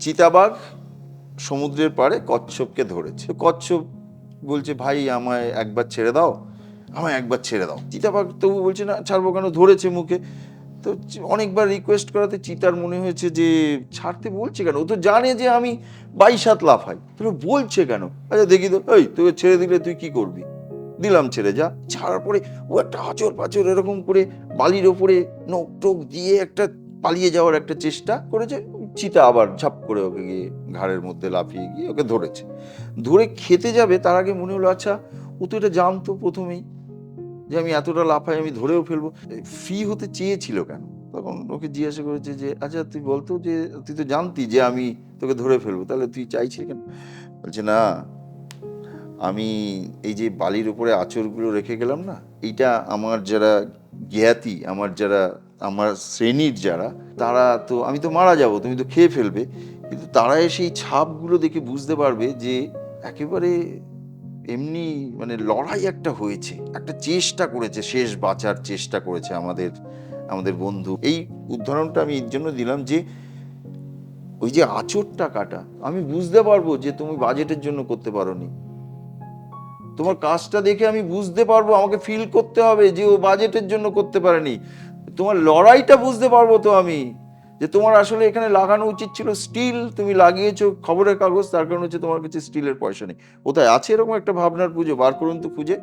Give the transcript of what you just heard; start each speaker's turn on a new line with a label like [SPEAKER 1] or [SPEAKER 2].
[SPEAKER 1] চিতাবাঘ সমুদ্রের পাড়ে কচ্ছপকে ধরেছে। কচ্ছপ বলছে, ভাই, আমায় একবার ছেড়ে দাও, আমায় একবার ছেড়ে দাও। চিতাবাঘ তবু বলছে, না, ছাড়বো কেন? ধরেছে মুখে। তো অনেকবার রিকোয়েস্ট করাতে চিতার মনে হয়েছে যে, ছাড়তে বলছে কেন? ও তো জানে যে আমি বাইশ হাত লাফাই। তাহলে বলছে কেন? আচ্ছা দেখি তো। এই, তোকে ছেড়ে দিলে তুই কি করবি? দিলাম ছেড়ে, যা। ছাড়ার পরে ও একটা আচর পাচর এরকম করে বালির ওপরে নোক টোক দিয়ে একটা পালিয়ে যাওয়ার একটা চেষ্টা করেছে। চিতা আবার ঝাপ করে ওকে গিয়ে ঘাড়ের মধ্যে লাফিয়ে গিয়ে ওকে ধরেছে। ধরে খেতে যাবে, তার আগে মনে হলো আচ্ছা ও তো এটা জানতো প্রথমেই যে আমি এতটা লাফাই আমি ধরেও ফেলব। ফি হতে চেয়েছিল কেন? তখন ওকে জিজ্ঞাসা করেছে যে আচ্ছা তুই বলতো যে, তুই তো জানতি যে আমি তোকে ধরে ফেলব, তাহলে তুই চাইছিলি কেন? বলছে, না আমি এই যে বালির উপরে আঁচড়গুলো রেখে গেলাম না, এইটা আমার যারা জ্ঞাতি, আমার যারা, আমার শ্রেণির যারা, তারা তো, আমি তো মারা যাব, তুমি তো খেয়ে ফেলবে। কিন্তু তারা এসে এই ছাপগুলো দেখে বুঝতে পারবে যে একেবারে এমনি মানে লড়াই একটা হয়েছে, একটা চেষ্টা করেছে, শেষ বাঁচার চেষ্টা করেছে আমাদের আমাদের বন্ধু। এই উদাহরণটা আমি এর জন্য দিলাম যে ওই যে আঁচড়টা কাটা, আমি বুঝতে পারব যে তুমি বাজেটের জন্য করতে পারোনি। তোমার কাজটা দেখে আমি বুঝতে পারব, আমাকে ফিল করতে হবে যে ও বাজেটের জন্য করতে পারেনি। তোমার লড়াইটা বুঝতে পারব তো আমি, যে তোমার আসলে এখানে লাগানো উচিত ছিল স্টিল তুমি লাগিয়েছো খবরের কাগজ, তার কারণ হচ্ছে তোমার কাছে স্টিলের পয়সা নেই। কোথায় আছে এরকম একটা ভাবনার পুজো? বার করুন তো খুঁজে।